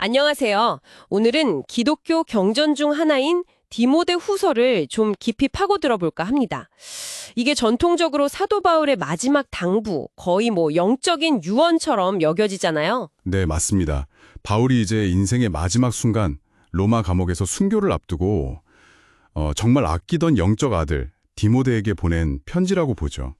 안녕하세요. 오늘은 기독교 경전 중 하나인 디모데 후서를 좀 깊이 파고 들어볼까 합니다. 이게 전통적으로 사도 바울의 마지막 당부, 거의 뭐 영적인 유언처럼 여겨지잖아요. 네, 맞습니다. 바울이 이제 인생의 마지막 순간 로마 감옥에서 순교를 앞두고 어, 정말 아끼던 영적 아들 디모데에게 보낸 편지라고 보죠.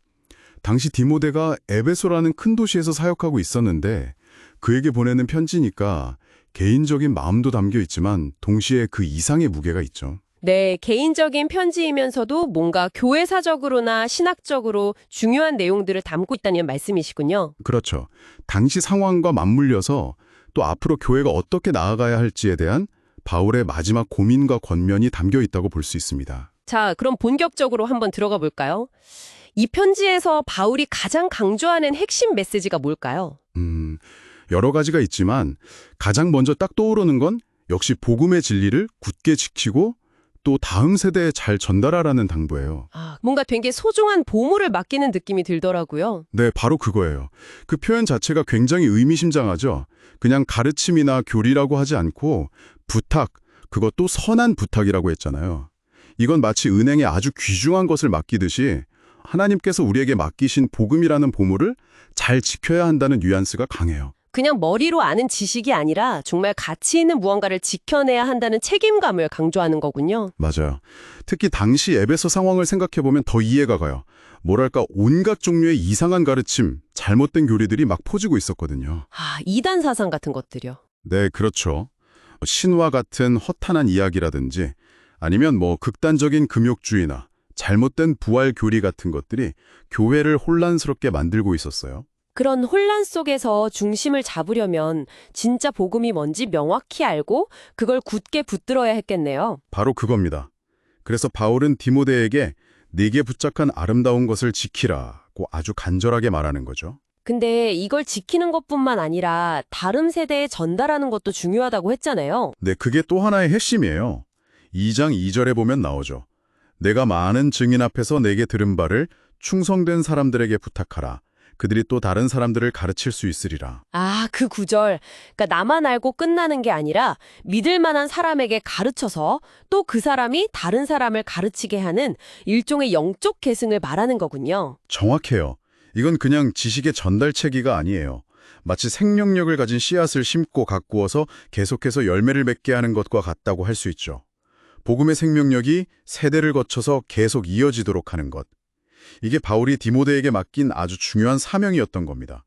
당시 디모데가 에베소라는 큰 도시에서 사역하고 있었는데 그에게 보내는 편지니까 개인적인 마음도 담겨 있지만 동시에 그 이상의 무게가 있죠. 네, 개인적인 편지이면서도 뭔가 교회사적으로나 신학적으로 중요한 내용들을 담고 있다는 말씀이시군요. 그렇죠. 당시 상황과 맞물려서 또 앞으로 교회가 어떻게 나아가야 할지에 대한 바울의 마지막 고민과 권면이 담겨 있다고 볼 수 있습니다. 자, 그럼 본격적으로 한번 들어가 볼까요? 이 편지에서 바울이 가장 강조하는 핵심 메시지가 뭘까요? 음, 여러 가지가 있지만 가장 먼저 딱 떠오르는 건 역시 복음의 진리를 굳게 지키고 또 다음 세대에 잘 전달하라는 당부예요. 아, 뭔가 되게 소중한 보물을 맡기는 느낌이 들더라고요. 네, 바로 그거예요. 그 표현 자체가 굉장히 의미심장하죠. 그냥 가르침이나 교리라고 하지 않고 부탁, 그것도 선한 부탁이라고 했잖아요. 이건 마치 은행에 아주 귀중한 것을 맡기듯이 하나님께서 우리에게 맡기신 복음이라는 보물을 잘 지켜야 한다는 뉘앙스가 강해요. 그냥 머리로 아는 지식이 아니라 정말 가치 있는 무언가를 지켜내야 한다는 책임감을 강조하는 거군요. 맞아요. 특히 당시 에베소 상황을 생각해보면 더 이해가 가요. 뭐랄까 온갖 종류의 이상한 가르침, 잘못된 교리들이 막 퍼지고 있었거든요. 아, 이단 사상 같은 것들이요. 네, 그렇죠. 신화 같은 허탄한 이야기라든지 아니면 뭐 극단적인 금욕주의나 잘못된 부활 교리 같은 것들이 교회를 혼란스럽게 만들고 있었어요. 그런 혼란 속에서 중심을 잡으려면 진짜 복음이 뭔지 명확히 알고 그걸 굳게 붙들어야 했겠네요. 바로 그겁니다. 그래서 바울은 디모데에게 네게 붙잡한 아름다운 것을 지키라고 아주 간절하게 말하는 거죠. 근데 이걸 지키는 것뿐만 아니라 다른 세대에 전달하는 것도 중요하다고 했잖아요. 네, 그게 또 하나의 핵심이에요. 2장 2절에 보면 나오죠. 내가 많은 증인 앞에서 내게 들은 바를 충성된 사람들에게 부탁하라. 그들이 또 다른 사람들을 가르칠 수 있으리라. 아, 그 구절. 그러니까 나만 알고 끝나는 게 아니라 믿을 만한 사람에게 가르쳐서 또 그 사람이 다른 사람을 가르치게 하는 일종의 영적 계승을 말하는 거군요. 정확해요. 이건 그냥 지식의 전달체기가 아니에요. 마치 생명력을 가진 씨앗을 심고 가꾸어서 계속해서 열매를 맺게 하는 것과 같다고 할 수 있죠. 복음의 생명력이 세대를 거쳐서 계속 이어지도록 하는 것. 이게 바울이 디모데에게 맡긴 아주 중요한 사명이었던 겁니다.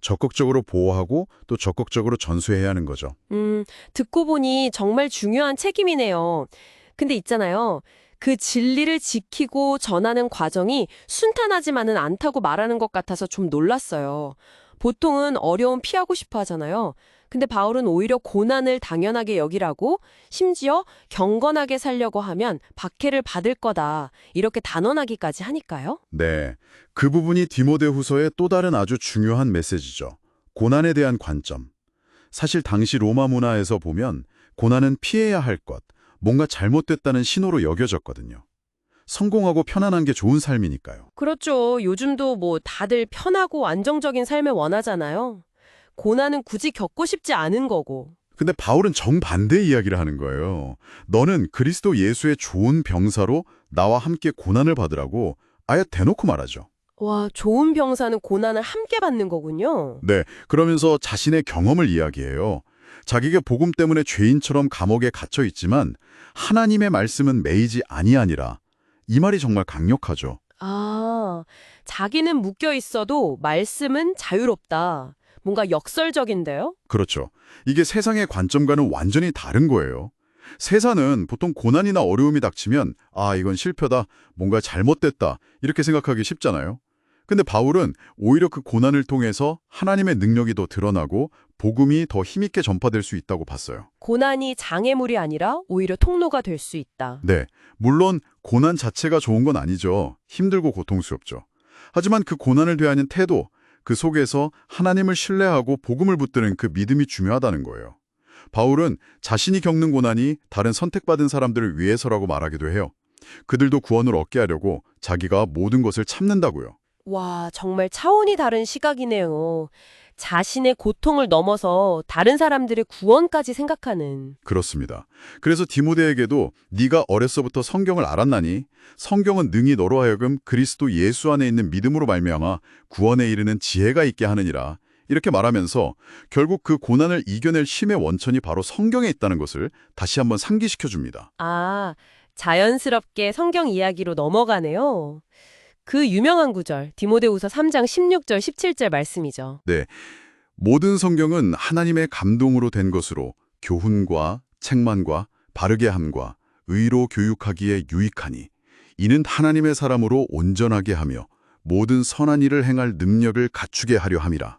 적극적으로 보호하고 또 적극적으로 전수해야 하는 거죠. 음, 듣고 보니 정말 중요한 책임이네요. 근데 있잖아요. 그 진리를 지키고 전하는 과정이 순탄하지만은 않다고 말하는 것 같아서 좀 놀랐어요. 보통은 어려움 피하고 싶어 하잖아요. 근데 바울은 오히려 고난을 당연하게 여기라고 심지어 경건하게 살려고 하면 박해를 받을 거다. 이렇게 단언하기까지 하니까요. 네, 그 부분이 디모데 후서의 또 다른 아주 중요한 메시지죠. 고난에 대한 관점. 사실 당시 로마 문화에서 보면 고난은 피해야 할 것, 뭔가 잘못됐다는 신호로 여겨졌거든요. 성공하고 편안한 게 좋은 삶이니까요. 그렇죠. 요즘도 뭐 다들 편하고 안정적인 삶을 원하잖아요. 고난은 굳이 겪고 싶지 않은 거고. 근데 바울은 정반대 이야기를 하는 거예요. 너는 그리스도 예수의 좋은 병사로 나와 함께 고난을 받으라고 아예 대놓고 말하죠. 와, 좋은 병사는 고난을 함께 받는 거군요. 네, 그러면서 자신의 경험을 이야기해요. 자기가 복음 때문에 죄인처럼 감옥에 갇혀 있지만 하나님의 말씀은 매이지 아니하니라. 이 말이 정말 강력하죠. 아, 자기는 묶여 있어도 말씀은 자유롭다. 뭔가 역설적인데요? 그렇죠. 이게 세상의 관점과는 완전히 다른 거예요. 세상은 보통 고난이나 어려움이 닥치면 아, 이건 실패다, 뭔가 잘못됐다 이렇게 생각하기 쉽잖아요. 근데 바울은 오히려 그 고난을 통해서 하나님의 능력이 더 드러나고 복음이 더 힘있게 전파될 수 있다고 봤어요. 고난이 장애물이 아니라 오히려 통로가 될 수 있다. 네, 물론 고난 자체가 좋은 건 아니죠. 힘들고 고통스럽죠. 하지만 그 고난을 대하는 태도, 그 속에서 하나님을 신뢰하고 복음을 붙드는 그 믿음이 중요하다는 거예요. 바울은 자신이 겪는 고난이 다른 선택받은 사람들을 위해서라고 말하기도 해요. 그들도 구원을 얻게 하려고 자기가 모든 것을 참는다고요. 와, 정말 차원이 다른 시각이네요. 자신의 고통을 넘어서 다른 사람들의 구원까지 생각하는. 그렇습니다. 그래서 디모데에게도 네가 어려서부터 성경을 알았나니 성경은 능히 너로 하여금 그리스도 예수 안에 있는 믿음으로 말미암아 구원에 이르는 지혜가 있게 하느니라. 이렇게 말하면서 결국 그 고난을 이겨낼 힘의 원천이 바로 성경에 있다는 것을 다시 한번 상기시켜 줍니다. 아, 자연스럽게 성경 이야기로 넘어가네요. 그 유명한 구절, 디모데후서 3장 16절 17절 말씀이죠. 모든 성경은 하나님의 감동으로 된 것으로 교훈과 책만과 바르게 함과 의로 교육하기에 유익하니 이는 하나님의 사람으로 온전하게 하며 모든 선한 일을 행할 능력을 갖추게 하려 함이라.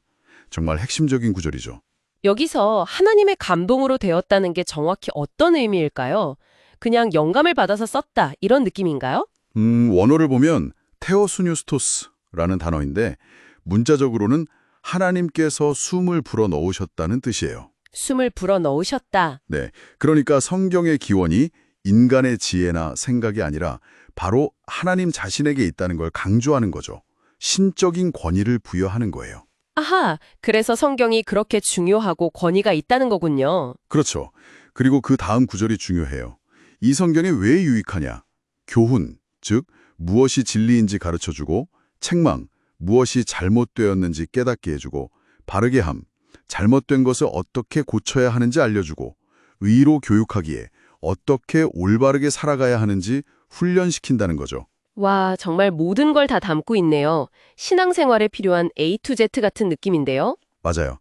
정말 핵심적인 구절이죠. 여기서 하나님의 감동으로 되었다는 게 정확히 어떤 의미일까요? 그냥 영감을 받아서 썼다 이런 느낌인가요? 음, 원어를 보면 테오수뉴스토스라는 단어인데 문자적으로는 하나님께서 숨을 불어 넣으셨다는 뜻이에요. 숨을 불어 넣으셨다. 네, 그러니까 성경의 기원이 인간의 지혜나 생각이 아니라 바로 하나님 자신에게 있다는 걸 강조하는 거죠. 신적인 권위를 부여하는 거예요. 아하, 그래서 성경이 그렇게 중요하고 권위가 있다는 거군요. 그렇죠. 그리고 그 다음 구절이 중요해요. 이 성경이 왜 유익하냐? 교훈, 즉 무엇이 진리인지 가르쳐주고 책망, 무엇이 잘못되었는지 깨닫게 해주고 바르게 함, 잘못된 것을 어떻게 고쳐야 하는지 알려주고 의로 교육하기에 어떻게 올바르게 살아가야 하는지 훈련시킨다는 거죠. 와, 정말 모든 걸 다 담고 있네요. 신앙생활에 필요한 A to Z 같은 느낌인데요. 맞아요.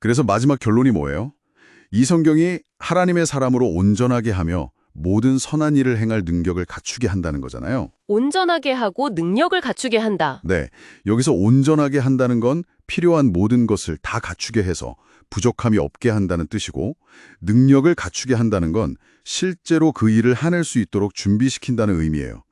그래서 마지막 결론이 뭐예요? 이 성경이 하나님의 사람으로 온전하게 하며 모든 선한 일을 행할 능력을 갖추게 한다는 거잖아요. 온전하게 하고 능력을 갖추게 한다. 네, 여기서 온전하게 한다는 건 필요한 모든 것을 다 갖추게 해서 부족함이 없게 한다는 뜻이고 능력을 갖추게 한다는 건 실제로 그 일을 해낼 수 있도록 준비시킨다는 의미예요.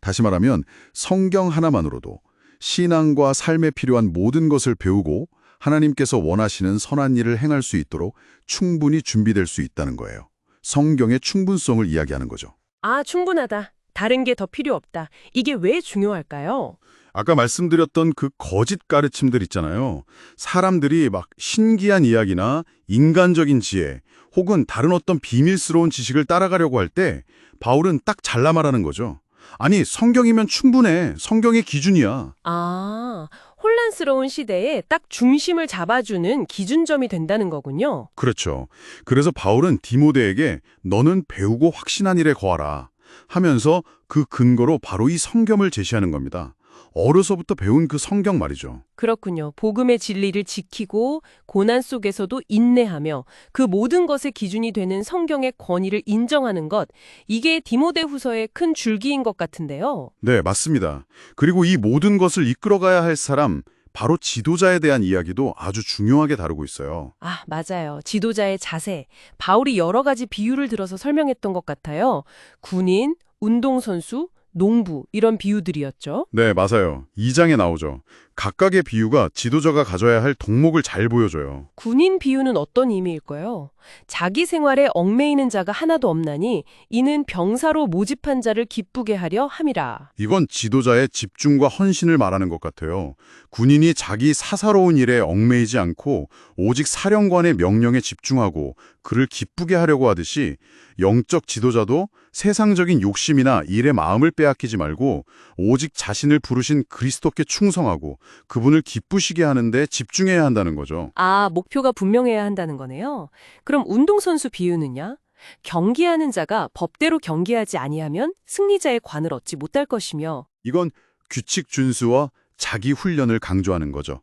다시 말하면 성경 하나만으로도 신앙과 삶에 필요한 모든 것을 배우고 하나님께서 원하시는 선한 일을 행할 수 있도록 충분히 준비될 수 있다는 거예요. 성경의 충분성을 이야기하는 거죠. 아, 충분하다. 다른 게 더 필요 없다. 이게 왜 중요할까요? 아까 말씀드렸던 그 거짓 가르침들 있잖아요. 사람들이 막 신기한 이야기나 인간적인 지혜 혹은 다른 어떤 비밀스러운 지식을 따라가려고 할 때 바울은 딱 잘라 말하는 거죠. 아니, 성경이면 충분해. 성경의 기준이야. 아, 혼란스러운 시대에 딱 중심을 잡아주는 기준점이 된다는 거군요. 그렇죠. 그래서 바울은 디모데에게 너는 배우고 확신한 일에 거하라 하면서 그 근거로 바로 이 성경을 제시하는 겁니다. 어려서부터 배운 그 성경 말이죠. 그렇군요. 복음의 진리를 지키고 고난 속에서도 인내하며 그 모든 것의 기준이 되는 성경의 권위를 인정하는 것. 이게 디모데후서의 큰 줄기인 것 같은데요. 네, 맞습니다. 그리고 이 모든 것을 이끌어가야 할 사람, 바로 지도자에 대한 이야기도 아주 중요하게 다루고 있어요. 아, 맞아요. 지도자의 자세. 바울이 여러 가지 비유를 들어서 설명했던 것 같아요. 군인, 운동선수, 농부 이런 비유들이었죠. 네, 맞아요. 2장에 나오죠. 각각의 비유가 지도자가 가져야 할 덕목을 잘 보여줘요. 군인 비유는 어떤 의미일까요? 자기 생활에 얽매이는 자가 하나도 없나니 이는 병사로 모집한 자를 기쁘게 하려 함이라. 이건 지도자의 집중과 헌신을 말하는 것 같아요. 군인이 자기 사사로운 일에 얽매이지 않고 오직 사령관의 명령에 집중하고 그를 기쁘게 하려고 하듯이 영적 지도자도 세상적인 욕심이나 일에 마음을 빼앗기지 말고 오직 자신을 부르신 그리스도께 충성하고 그분을 기쁘시게 하는데 집중해야 한다는 거죠. 아, 목표가 분명해야 한다는 거네요. 그럼 운동선수 비유는요? 경기하는 자가 법대로 경기하지 아니하면 승리자의 관을 얻지 못할 것이며 이건 규칙 준수와 자기 훈련을 강조하는 거죠.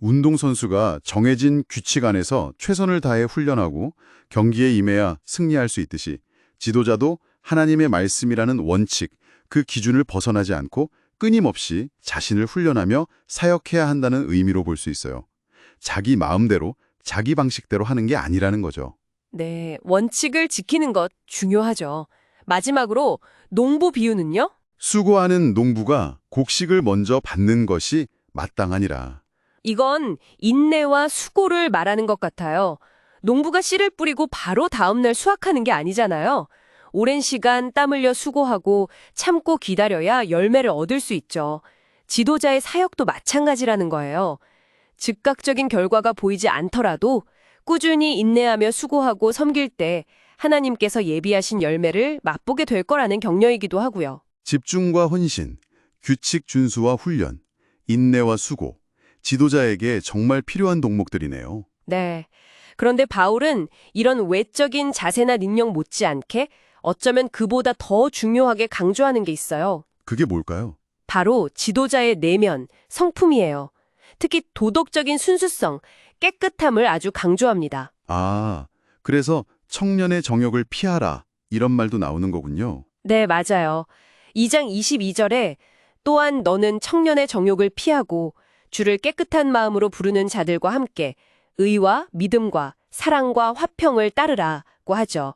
운동선수가 정해진 규칙 안에서 최선을 다해 훈련하고 경기에 임해야 승리할 수 있듯이 지도자도 하나님의 말씀이라는 원칙, 그 기준을 벗어나지 않고 끊임없이 자신을 훈련하며 사역해야 한다는 의미로 볼 수 있어요. 자기 마음대로, 자기 방식대로 하는 게 아니라는 거죠. 네, 원칙을 지키는 것 중요하죠. 마지막으로 농부 비유는요? 수고하는 농부가 곡식을 먼저 받는 것이 마땅하니라. 이건 인내와 수고를 말하는 것 같아요. 농부가 씨를 뿌리고 바로 다음날 수확하는 게 아니잖아요. 오랜 시간 땀 흘려 수고하고 참고 기다려야 열매를 얻을 수 있죠. 지도자의 사역도 마찬가지라는 거예요. 즉각적인 결과가 보이지 않더라도 꾸준히 인내하며 수고하고 섬길 때 하나님께서 예비하신 열매를 맛보게 될 거라는 격려이기도 하고요. 집중과 헌신, 규칙 준수와 훈련, 인내와 수고, 지도자에게 정말 필요한 동목들이네요. 네. 그런데 바울은 이런 외적인 자세나 능력 못지않게 어쩌면 그보다 더 중요하게 강조하는 게 있어요. 그게 뭘까요? 바로 지도자의 내면, 성품이에요. 특히 도덕적인 순수성, 깨끗함을 아주 강조합니다. 아, 그래서 청년의 정욕을 피하라 이런 말도 나오는 거군요. 네, 맞아요. 2장 22절에 또한 너는 청년의 정욕을 피하고 주를 깨끗한 마음으로 부르는 자들과 함께 의와 믿음과 사랑과 화평을 따르라고 하죠.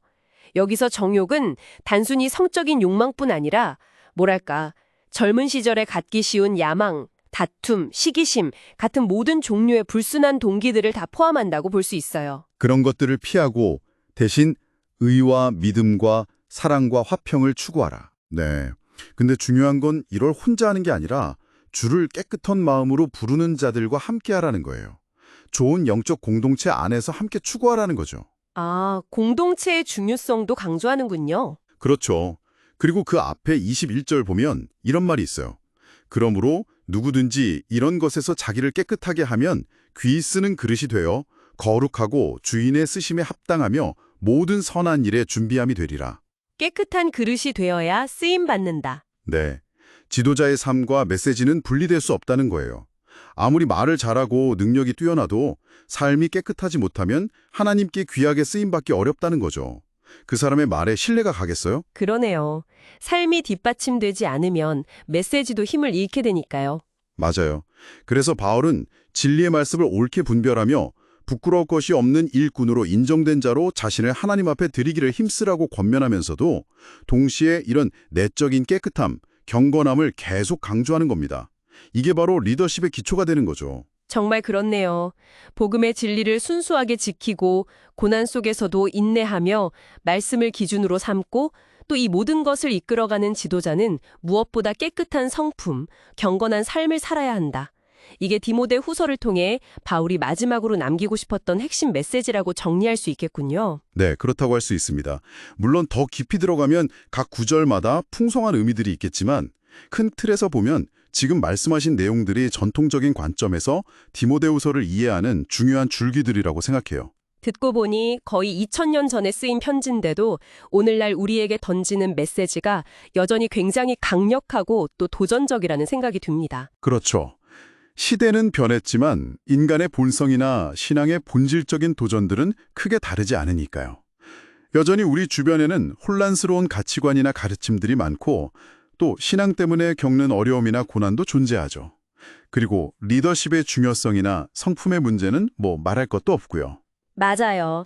여기서 정욕은 단순히 성적인 욕망뿐 아니라 뭐랄까 젊은 시절에 갖기 쉬운 야망, 다툼, 시기심 같은 모든 종류의 불순한 동기들을 다 포함한다고 볼 수 있어요. 그런 것들을 피하고 대신 의와 믿음과 사랑과 화평을 추구하라. 네. 근데 중요한 건 이걸 혼자 하는 게 아니라 주를 깨끗한 마음으로 부르는 자들과 함께 하라는 거예요. 좋은 영적 공동체 안에서 함께 추구하라는 거죠. 아, 공동체의 중요성도 강조하는군요. 그렇죠. 그리고 그 앞에 21절 보면 이런 말이 있어요. 그러므로 누구든지 이런 것에서 자기를 깨끗하게 하면 귀 쓰는 그릇이 되어 거룩하고 주인의 쓰심에 합당하며 모든 선한 일에 준비함이 되리라. 깨끗한 그릇이 되어야 쓰임 받는다. 네. 지도자의 삶과 메시지는 분리될 수 없다는 거예요. 아무리 말을 잘하고 능력이 뛰어나도 삶이 깨끗하지 못하면 하나님께 귀하게 쓰임받기 어렵다는 거죠. 그 사람의 말에 신뢰가 가겠어요? 그러네요. 삶이 뒷받침되지 않으면 메시지도 힘을 잃게 되니까요. 맞아요. 그래서 바울은 진리의 말씀을 옳게 분별하며 부끄러울 것이 없는 일꾼으로 인정된 자로 자신을 하나님 앞에 드리기를 힘쓰라고 권면하면서도 동시에 이런 내적인 깨끗함, 경건함을 계속 강조하는 겁니다. 이게 바로 리더십의 기초가 되는 거죠. 정말 그렇네요. 복음의 진리를 순수하게 지키고 고난 속에서도 인내하며 말씀을 기준으로 삼고 또 이 모든 것을 이끌어가는 지도자는 무엇보다 깨끗한 성품, 경건한 삶을 살아야 한다. 이게 디모데 후서를 통해 바울이 마지막으로 남기고 싶었던 핵심 메시지라고 정리할 수 있겠군요. 네, 그렇다고 할 수 있습니다. 물론 더 깊이 들어가면 각 구절마다 풍성한 의미들이 있겠지만 큰 틀에서 보면 지금 말씀하신 내용들이 전통적인 관점에서 디모데후서를 이해하는 중요한 줄기들이라고 생각해요. 듣고 보니 거의 2000년 전에 쓰인 편지인데도 오늘날 우리에게 던지는 메시지가 여전히 굉장히 강력하고 또 도전적이라는 생각이 듭니다. 그렇죠. 시대는 변했지만 인간의 본성이나 신앙의 본질적인 도전들은 크게 다르지 않으니까요. 여전히 우리 주변에는 혼란스러운 가치관이나 가르침들이 많고 또 신앙 때문에 겪는 어려움이나 고난도 존재하죠. 그리고 리더십의 중요성이나 성품의 문제는 뭐 말할 것도 없고요. 맞아요.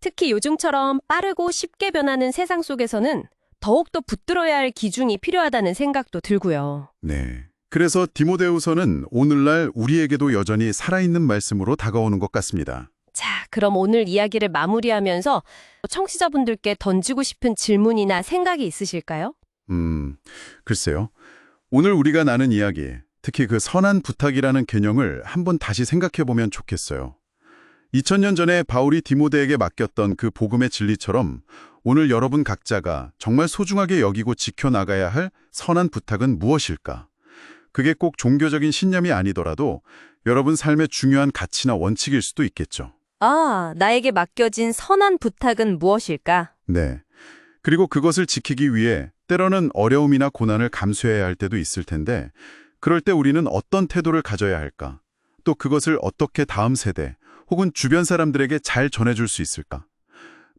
특히 요즘처럼 빠르고 쉽게 변하는 세상 속에서는 더욱더 붙들어야 할 기준이 필요하다는 생각도 들고요. 네. 그래서 디모데후서는 오늘날 우리에게도 여전히 살아있는 말씀으로 다가오는 것 같습니다. 자, 그럼 오늘 이야기를 마무리하면서 청취자분들께 던지고 싶은 질문이나 생각이 있으실까요? 음, 글쎄요. 오늘 우리가 나눈 이야기, 특히 그 선한 부탁이라는 개념을 한번 다시 생각해보면 좋겠어요. 2000년 전에 바울이 디모데에게 맡겼던 그 복음의 진리처럼 오늘 여러분 각자가 정말 소중하게 여기고 지켜나가야 할 선한 부탁은 무엇일까? 그게 꼭 종교적인 신념이 아니더라도 여러분 삶의 중요한 가치나 원칙일 수도 있겠죠. 아, 나에게 맡겨진 선한 부탁은 무엇일까? 네. 그리고 그것을 지키기 위해 때로는 어려움이나 고난을 감수해야 할 때도 있을 텐데 그럴 때 우리는 어떤 태도를 가져야 할까? 또 그것을 어떻게 다음 세대 혹은 주변 사람들에게 잘 전해줄 수 있을까?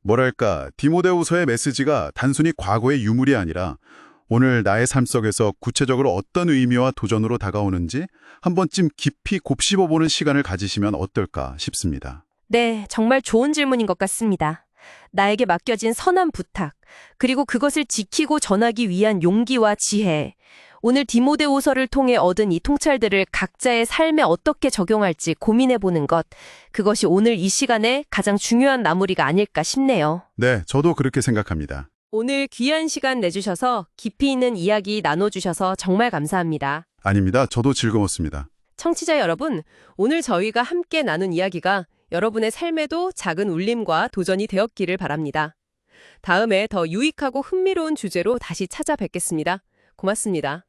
뭐랄까, 디모데후서의 메시지가 단순히 과거의 유물이 아니라 오늘 나의 삶 속에서 구체적으로 어떤 의미와 도전으로 다가오는지 한 번쯤 깊이 곱씹어보는 시간을 가지시면 어떨까 싶습니다. 네, 정말 좋은 질문인 것 같습니다. 나에게 맡겨진 선한 부탁, 그리고 그것을 지키고 전하기 위한 용기와 지혜. 오늘 디모데후서를 통해 얻은 이 통찰들을 각자의 삶에 어떻게 적용할지 고민해 보는 것. 그것이 오늘 이 시간에 가장 중요한 마무리가 아닐까 싶네요. 네, 저도 그렇게 생각합니다. 오늘 귀한 시간 내주셔서 깊이 있는 이야기 나눠주셔서 정말 감사합니다. 아닙니다. 저도 즐거웠습니다. 청취자 여러분, 오늘 저희가 함께 나눈 이야기가 여러분의 삶에도 작은 울림과 도전이 되었기를 바랍니다. 다음에 더 유익하고 흥미로운 주제로 다시 찾아뵙겠습니다. 고맙습니다.